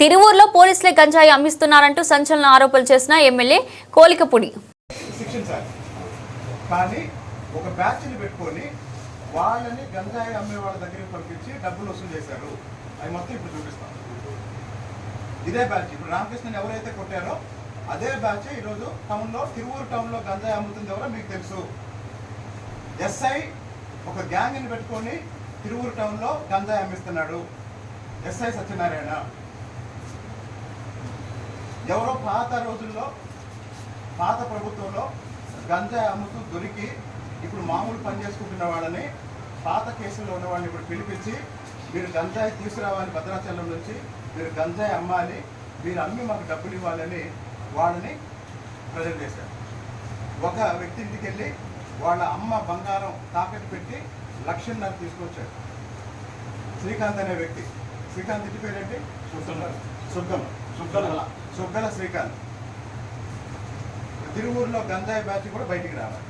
తిరువూరులో పోలీసులే గంజాయి అమ్మిస్తున్నారంటూ సంచలన ఆరోపణలు చేసిన ఎమ్మెల్యే కోలికపుడి. కానీ ఒక బ్యాచ్ని పెట్టుకొని వాళ్ళని గంజాయి అమ్మే వాళ్ళ దగ్గరికి పంపించి డబ్బులు వసూలు చేశారు. అవి మొత్తం ఇప్పుడు చూపిస్తాం. ఇదే బ్యాచ్. ఇప్పుడు రామకృష్ణని ఎవరైతే కొట్టారో అదే బ్యాచ్ ఈరోజు టౌన్లో తిరువూరు టౌన్లో గంజాయి అమ్ముతుంది ఎవరో మీకు తెలుసు. ఎస్ఐ ఒక గ్యాంగ్ని పెట్టుకొని తిరువూరు టౌన్లో గంజాయి అమ్మిస్తున్నాడు. ఎస్ఐ సత్యనారాయణ. ఎవరో పాత రోజుల్లో పాత ప్రభుత్వంలో గంజాయి అమ్ముతూ దొరికి ఇప్పుడు మామూలు పని చేసుకుంటున్న వాళ్ళని పాత కేసుల్లో ఉన్న వాళ్ళని ఇప్పుడు పిలిపించి మీరు గంజాయి తీసుకురావాలి భద్రాచలం నుంచి మీరు గంజాయి అమ్మాలి మీరు అమ్మి మాకు డబ్బులు ఇవ్వాలని వాళ్ళని ప్రజెంట్ చేశారు. ఒక వ్యక్తి ఇంటికి వెళ్ళి వాళ్ళ అమ్మ బంగారం తాకట్టు పెట్టి లక్షన్నర తీసుకొచ్చాడు. శ్రీకాంత్ అనే వ్యక్తి. శ్రీకాంత్ ఇంటి పేరేంటి? సుగ్గం సుగ్గం సుగ్గల సుగ్గల శ్రీకాంత్. తిరువూరులో గంజాయి బ్యాచ్ కూడా బయటికి రావాలి.